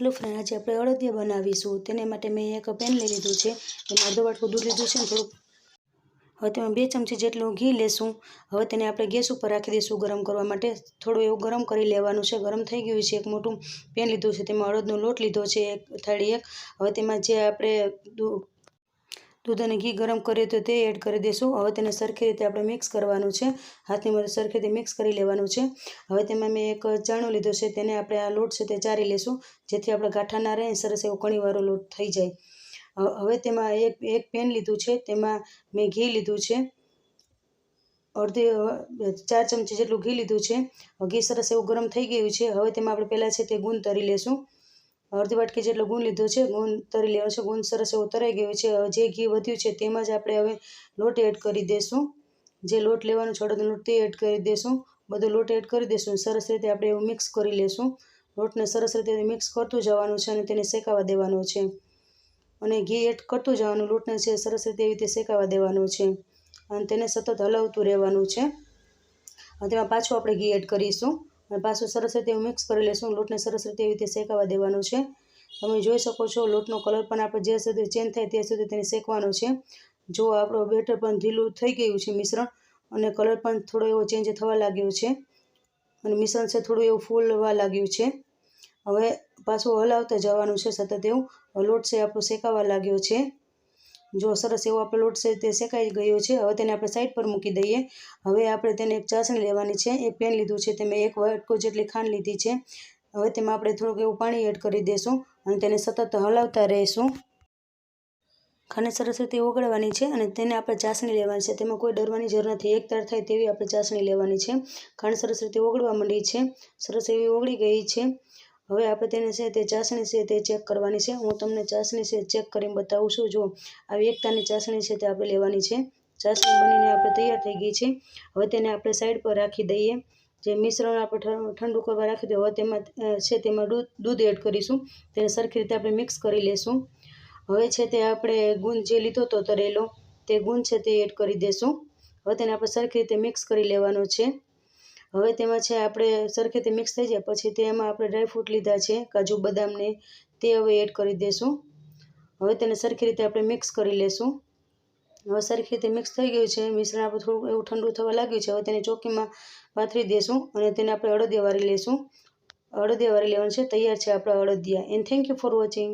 Hello friend આજે આપણે અડદિયા બનાવીશું. તેને માટે મેં એક પેન લઈ લીધું છે. એને અડધો વાટકું દૂધ લીધું છે થોડુંક. હવે તેમાં બે ચમચી જેટલું ઘી લેશું. હવે તેને આપણે ગેસ ઉપર રાખી દઈશું ગરમ કરવા માટે. થોડું એવું ગરમ કરી લેવાનું છે. ગરમ થઈ ગયું છે. એક મોટું પેન લીધું છે. તેમાં અડદનો લોટ લીધો છે. એક થાળી એક. હવે તેમાં જે આપણે દૂધ અને ઘી ગરમ કરીએ તો તે એડ કરી દઈશું હવે તેને સરખી રીતે આપણે મિક્સ કરવાનું છે. હાથની મદદ સરખી રીતે મિક્સ કરી લેવાનું છે. હવે તેમાં મેં એક ચાણું લીધું છે. તેને આપણે આ લોટ છે તે ચારી લેશું, જેથી આપણે ગાંઠા ના રહે સરસ એવો કણીવાળો લોટ થઈ જાય. હવે તેમાં એક એક પેન લીધું છે. તેમાં મેં ઘી લીધું છે. અડધી ચાર ચમચી જેટલું ઘી લીધું છે. ઘી સરસ એવું ગરમ થઈ ગયું છે. હવે તેમાં આપણે પહેલાં છે તે ગુંદ તરી લેશું. અડધી વાટકી જેટલો ગુણ લીધો છે, ગુણ તરી લેવાનો છે, ગુણ સરસ એવો તરાઈ ગયો છે, જે ઘી વધ્યું છે તેમાં જ આપણે હવે લોટ એડ કરી દઈશું જે લોટ લેવાનો છે લોટ તે એડ કરી દઈશું બધો લોટ એડ કરી દઈશું સરસ રીતે આપણે એવું મિક્સ કરી લઈશું લોટને સરસ રીતે મિક્સ કરતું જવાનું છે અને તેને શેકાવા દેવાનો છે. અને ઘી એડ કરતું જવાનું, લોટને છે સરસ રીતે એવી રીતે શેકાવા દેવાનું છે. અને તેને સતત હલાવતું રહેવાનું છે. અને તેમાં પાછું આપણે ઘી એડ કરીશું. અને પાછું સરસ રીતે મિક્સ કરી લઈશું લોટને સરસ રીતે એવી રીતે શેકાવા દેવાનો છે. તમે જોઈ શકો છો, લોટનો કલર પણ આપણે જ્યાં સુધી ચેન્જ થાય ત્યાં સુધી તેને શેકવાનો છે. જો આપણો બેટર પણ ઢીલું થઈ ગયું છે મિશ્રણ, અને કલર પણ થોડો એવો ચેન્જ થવા લાગ્યો છે. અને મિશ્રણ છે થોડું એવું ફૂલવા લાગ્યું છે. હવે પાછું હલાવતા જવાનું છે સતત એવું. લોટ છે આપણો શેકાવા લાગ્યો છે. જો સરસ એવો આપણો લોટ છે તે શેકાઈ ગયો છે, હવે તેને આપણે સાઈડ પર મૂકી દઈએ. હવે આપણે તેને એક ચાસણી લેવાની છે, એક પેન લીધું છે તે મેં એક વાટકો જેટલી ખાંડ લીધી છે. હવે તેમાં આપણે થોડુંક એવું પાણી એડ કરી દઈશું અને તેને સતત હલાવતા રહીશું. ખાંડ સરસ રીતે ઓગળવાની છે અને તેને આપણે ચાસણી લેવાની છે. તેમાં કોઈ ડરવાની જરૂર નથી. એક તાર થાય તેવી આપણે ચાસણી લેવાની છે. ખાંડ સરસ રીતે ઓગળવા માંડી છે. સરસ એવી ઓગળી ગઈ છે. હવે આપણે તેને છે તે ચાસણી છે તે ચેક કરવાની છે. હું તમને ચાસણી છે ચેક કરીને બતાવું છું. જો આવી એકતાની ચાસણી છે તે આપણે લેવાની છે. ચાસણી બનીને આપણે તૈયાર થઈ ગઈ છે. હવે તેને આપણે સાઈડ પર રાખી દઈએ. જે મિશ્રણ આપણે ઠંડુ કરવા રાખી દઈએ હવે તેમાં છે તેમાં દૂધ દૂધ એડ કરીશું. તેને સરખી રીતે આપણે મિક્સ કરી લેશું. હવે છે તે આપણે ગુંદ જે લીધો હતો તરેલો, તે ગુંદ છે તે એડ કરી દેશું. હવે તેને આપણે સરખી રીતે મિક્સ કરી લેવાનો છે. હવે તેમાં છે આપણે સરખી રીતે મિક્સ થઈ જાય, પછી તેમાં આપણે ડ્રાયફ્રૂટ લીધા છે, કાજુ બદામને તે હવે એડ કરી દઈશું હવે તેને સરખી રીતે આપણે મિક્સ કરી લેશું. હવે સરખી રીતે મિક્સ થઈ ગયું છે, મિશ્રણ આપણે થોડું એવું ઠંડુ થવા લાગ્યું છે, હવે તેને ચોકીમાં પાથરી દઈશું અને તેને આપણે અડદિયા વાળી લઈશું અડદિયા વાળી લેવાનું છે, તૈયાર છે આપણા અડદિયા. And thank you for watching